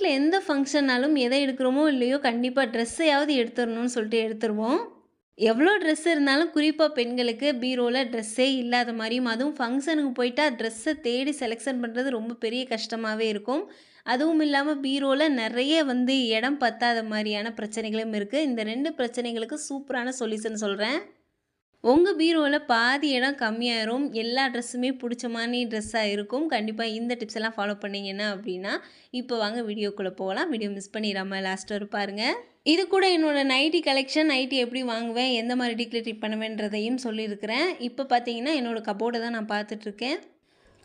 வீட்டில் எந்த ஃபங்க்ஷன்னாலும் எதை எடுக்கிறோமோ இல்லையோ கண்டிப்பாக ட்ரெஸ்ஸையாவது எடுத்துடணும்னு சொல்லிட்டு எடுத்துருவோம். எவ்வளோ ட்ரெஸ் இருந்தாலும் குறிப்பாக பெண்களுக்கு பீரோவில் ட்ரெஸ்ஸே இல்லாத மாதிரியும் அதுவும் ஃபங்க்ஷனுக்கு போயிட்டா ட்ரெஸ்ஸை தேடி செலெக்ஷன் பண்ணுறது ரொம்ப பெரிய கஷ்டமாகவே இருக்கும். அதுவும் இல்லாமல் பீரோவில் நிறைய வந்து இடம் பத்தாத மாதிரியான பிரச்சனைகளும் இருக்குது இந்த ரெண்டு பிரச்சனைகளுக்கு சூப்பரான சொல்யூஷன் சொல்கிறேன் உங்கள் பீரோவில் பாதி இடம் கம்மியாயிரும். எல்லா ட்ரெஸ்ஸுமே பிடிச்ச மாதிரி ட்ரெஸ்ஸாக இருக்கும். கண்டிப்பாக இந்த டிப்ஸ் எல்லாம் ஃபாலோ பண்ணிங்கன்னா அப்படின்னா இப்போ வாங்க வீடியோக்குள்ளே போகலாம். வீடியோ மிஸ் பண்ணிடாமல் லாஸ்ட் வரை பாருங்கள் இது கூட என்னோட நைட்டி கலெக்ஷன் நைட்டி எப்படி வாங்குவேன் எந்த மாதிரி டீக்ளேட்டிவ் பண்ணுவேன்றதையும் சொல்லியிருக்கிறேன். இப்போ பார்த்தீங்கன்னா என்னோட கபோர்டை தான் நான் பார்த்துட்ருக்கேன்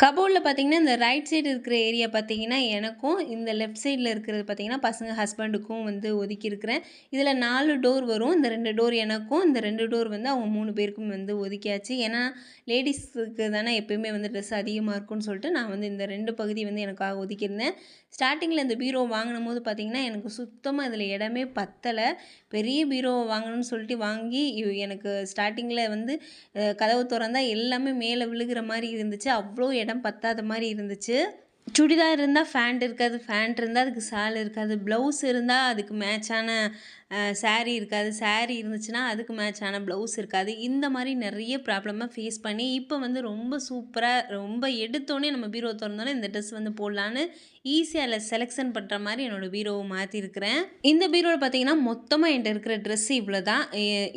கபோர்டில் பார்த்தீங்கன்னா இந்த ரைட் சைடு இருக்கிற ஏரியா பார்த்தீங்கன்னா எனக்கும் இந்த லெஃப்ட் சைடில் இருக்கிறது பார்த்தீங்கன்னா பசங்க ஹஸ்பண்டுக்கும் வந்து ஒதுக்கியிருக்கிறேன். இதில் நாலு டோர் வரும். இந்த ரெண்டு டோர் எனக்கும் இந்த ரெண்டு டோர் வந்து அவங்க மூணு பேருக்கும் வந்து ஒதுக்கியாச்சு. ஏன்னா லேடிஸுக்கு தானே எப்பயுமே வந்து ட்ரெஸ் அதிகமாக இருக்கும்னு சொல்லிட்டு நான் வந்து இந்த ரெண்டு பகுதி வந்து எனக்காக ஒதுக்கியிருந்தேன். ஸ்டார்டிங்கில் இந்த பீரோ வாங்கினும் போது பார்த்திங்கன்னா எனக்கு சுத்தமாக இதில் இடமே பத்தலை. பெரிய பீரோவை வாங்கணும்னு சொல்லிட்டு வாங்கி எனக்கு ஸ்டார்டிங்கில் வந்து கதவு திறந்தால் எல்லாமே மேலே விழுகிற மாதிரி இருந்துச்சு. அவ்வளோ இடம் பத்தாத மாதிரி இருந்துச்சு. சுடிதார் இருந்தால் ஃபேண்ட் இருக்காது ஃபேண்ட் இருந்தால் அதுக்கு சால் இருக்காது ப்ளவுஸ் இருந்தால் அதுக்கு மேட்சான சாரீ இருக்காது. சாரீ இருந்துச்சுன்னா அதுக்கு மேட்சான ப்ளவுஸ் இருக்காது. இந்த மாதிரி நிறைய ப்ராப்ளமாக ஃபேஸ் பண்ணி இப்போ வந்து ரொம்ப சூப்பராக ரொம்ப எடுத்தோடனே நம்ம பீரோ திறந்தோன்னே இந்த ட்ரெஸ் வந்து போடலான்னு ஈஸியாக அதில் செலெக்ஷன் பண்ணுற மாதிரி என்னோடய பீரோவை மாற்றிருக்கிறேன் இந்த பீரோவில் பார்த்தீங்கன்னா மொத்தமாக என்கிட்ட இருக்கிற ட்ரெஸ்ஸு இவ்வளோ தான்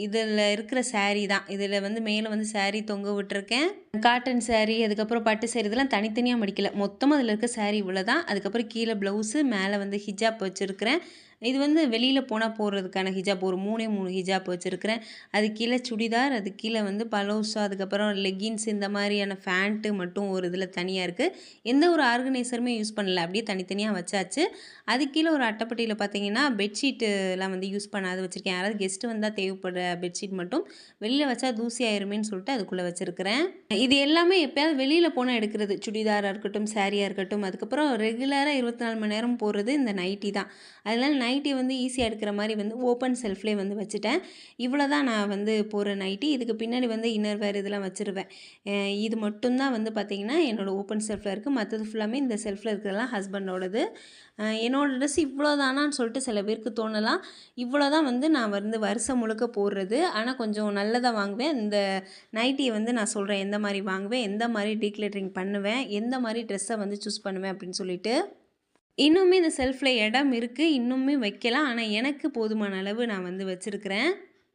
இதில் இருக்கிற saree தான். இதில் வந்து மேலே வந்து saree தொங்க விட்டுருக்கேன். காட்டன் சேரீ அதுக்கப்புறம் பட்டு saree இதெல்லாம் தனித்தனியாக மடிக்கல. மொத்தமாக அதில் இருக்க saree இவ்வளோ தான் அதுக்கப்புறம் கீழே ப்ளவுஸு மேலே வந்து ஹிஜாப் வச்சுருக்கிறேன். இது வந்து வெளியில் போனால் போடுறதுக்கான ஹிஜாப் ஒரு மூணே மூணு ஹிஜாப் வச்சுருக்கிறேன். அது கீழே சுடிதார் அது கீழே வந்து பலோசா அதுக்கப்புறம் லெகின்ஸ் இந்த மாதிரியான ஃபேண்ட்டு மட்டும் ஒரு இதில் தனியாக இருக்குது எந்த ஒரு ஆர்கனைசருமே யூஸ் பண்ணல. அப்படியே தனித்தனியாக வச்சாச்சு. அது கீழே ஒரு அட்டைப்பட்டியில் பார்த்தீங்கன்னா பெட்ஷீட்டுலாம் வந்து யூஸ் பண்ணாத வச்சுருக்கேன். யாராவது கெஸ்ட்டு வந்தால் தேவைப்படுற பெட்ஷீட் மட்டும் வெளியில் வச்சா தூசி ஆயிருமேன்னு சொல்லிட்டு அதுக்குள்ளே வச்சுருக்கிறேன். இது எல்லாமே எப்பயாவது வெளியில் போனால் எடுக்கிறது. சுடிதாராக இருக்கட்டும் சாரியாக இருக்கட்டும். அதுக்கப்புறம் ரெகுலராக இருபத்தி நாலு மணி நேரம் போடுறது இந்த நைட்டி தான். அதனால் நைட்டி வந்து ஈஸியாக எடுக்கிற மாதிரி வந்து ஓப்பன் செல்ஃப்லேயே வந்து வச்சுட்டேன். இவ்வளோ தான் நான் வந்து போடுற நைட்டி. இதுக்கு பின்னாடி வந்து இன்னர் வேர் இதெல்லாம் வச்சுருவேன். இது மட்டும்தான் வந்து பார்த்திங்கன்னா என்னோடய ஓப்பன் செல்ஃபில் இருக்குது மற்றது ஃபுல்லாமே இந்த செல்ஃபில் இருக்கிறதெல்லாம் ஹஸ்பண்டோடது. என்னோடய ட்ரெஸ் இவ்வளோ தானான்னு சொல்லிட்டு சில பேருக்கு தோணலாம். இவ்வளோ தான் வந்து நான் வந்து வருஷம் முழுக்க போடுறது. ஆனால் கொஞ்சம் நல்லதாக வாங்குவேன். இந்த நைட்டியை வந்து நான் சொல்கிறேன் எந்த மாதிரி வாங்குவேன்? எந்த மாதிரி டீக்ளேட்டரிங் பண்ணுவேன்? எந்த மாதிரி ட்ரெஸ்ஸை வந்து சூஸ் பண்ணுவேன் அப்படின்னு சொல்லிட்டு. இன்னுமே இந்த செல்ஃபில் இடம் இருக்குது இன்னுமே வைக்கலாம். ஆனால் எனக்கு போதுமான அளவு நான் வந்து வச்சுருக்கிறேன்.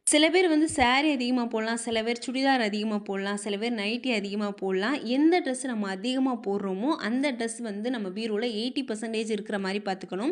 சில பேர் வந்து சேரீ அதிகமாக போடலாம் சில பேர் சுடிதார் அதிகமாக போடலாம் சில பேர் நைட்டி அதிகமாக போடலாம். எந்த ட்ரெஸ் நம்ம அதிகமாக போடுறோமோ அந்த ட்ரெஸ் வந்து நம்ம பீரோவில் எயிட்டி பர்சன்டேஜ் இருக்கிற மாதிரி பார்த்துக்கணும்.